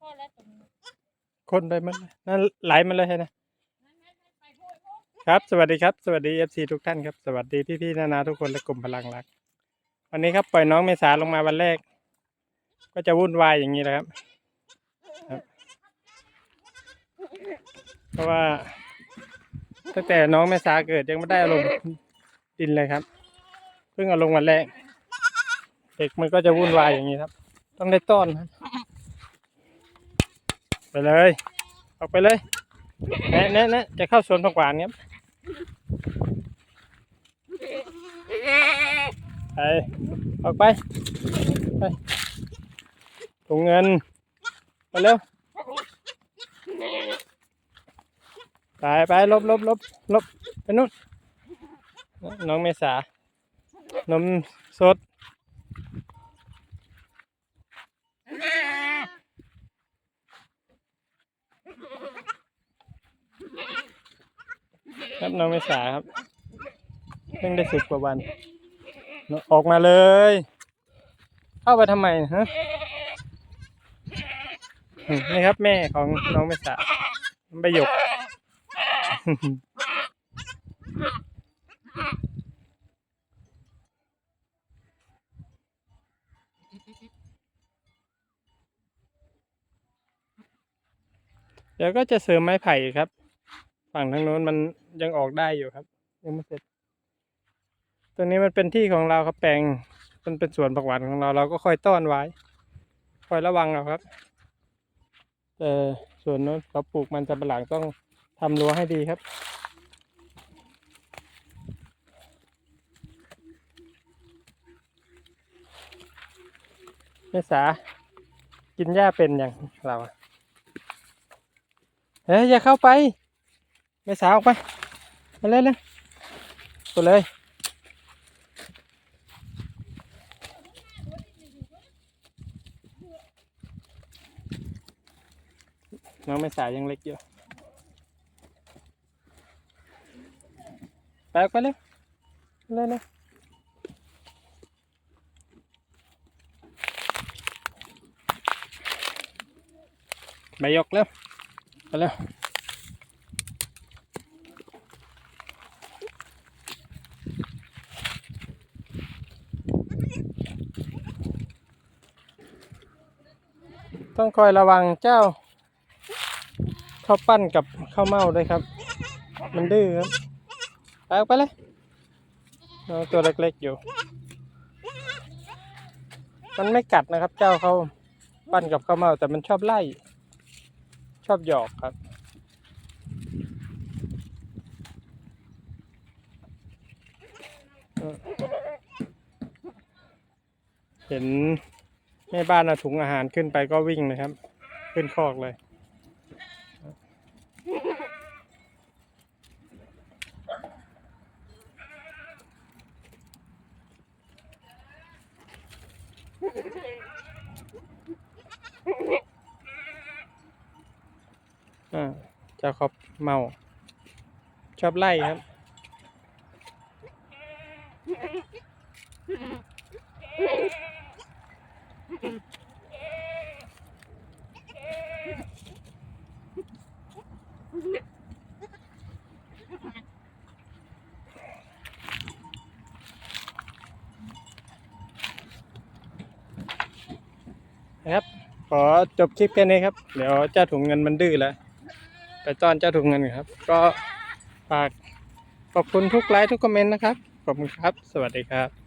พ่อแล้วตรงนี้คนไปมันนั่นไหลมันเลยนะครับ สวัสดีครับ สวัสดีเอฟซีทุกท่านครับ สวัสดีพี่ๆนานาทุกคนและกลุ่มพลังรัก วันนี้ครับปล่อยน้องเมษาลงมาวันแรก ก็จะวุ่นวายอย่างนี้แหละครับครับ เพราะว่าตั้งแต่น้องเมษาเกิดยังไม่ได้อาลงดินเลยครับ พิ่งเอาลงวันแรกเด็กมันก็จะวุ่นวายอย่างนี้ครับ ต้องได้ต้อนครับไปเลยออกไปเลยแนะแนะแนะจะเข้าสวนผักหวานครับไปออกไปไปถุงเงินไปเร็วไปไปลบลบลบลบไปนู่นน้องเมษา นมสดครับน้องเมษาครับเพิ่งได้สิบกว่าวัน ออกมาเลย เข้าไปทำไมฮะนี่ครับแม่ของน้องเมษาใบหยก เดี๋ยวก็จะเสริมไม้ไผ่ครับ ฝั่งทางโน้นมันยังออกได้อยู่ครับ ยังไม่เสร็จตรงนี้มันเป็นที่ของเราครับแปลงมันเป็นสวนผักหวานของเราเราก็คอยต้อนไว้ คอยระวังเอาครับแต่ส่วนโน้นเขาปลูกมันจะบหลังต้องทำรั้วให้ดีครับเมษากินหญ้าเป็นอย่างเราอะ เฮ้ยอย่าเข้าไปเมษาออกไปไปเลยเลยไปเลยน้องเมษายังเล็กอยู่ไปออกไปเลยเลยเลยไปยกเร็ว ไปเร็วต้องคอยระวังเจ้าข้าวปั้นกับข้าวเม่าด้วยครับ มันดื้อครับไปออกไปเลยน้องตัวเล็กๆอยู่ มันไม่กัดนะครับ เจ้าเขาปั้นกับข้าวเม่าแต่มันชอบไล่ อบหยอกครับ เห็นแม่บ้านเอาถุงอาหารขึ้นไปก็วิ่งนะครับ ขึ้นคอกเลย อ่าเจ้าคอบเมา ชอบไล่ครับ นะครับ ขอจบคลิปแค่นี้ครับ เดี๋ยวเจ้าถุงเงินมันดื้อแล้ว ไปต้อนเจ้าถุงเงินก่อนครับ ก็ฝากขอบคุณทุกไลค์ทุกคอมเมนต์นะครับ ขอบคุณครับ สวัสดีครับ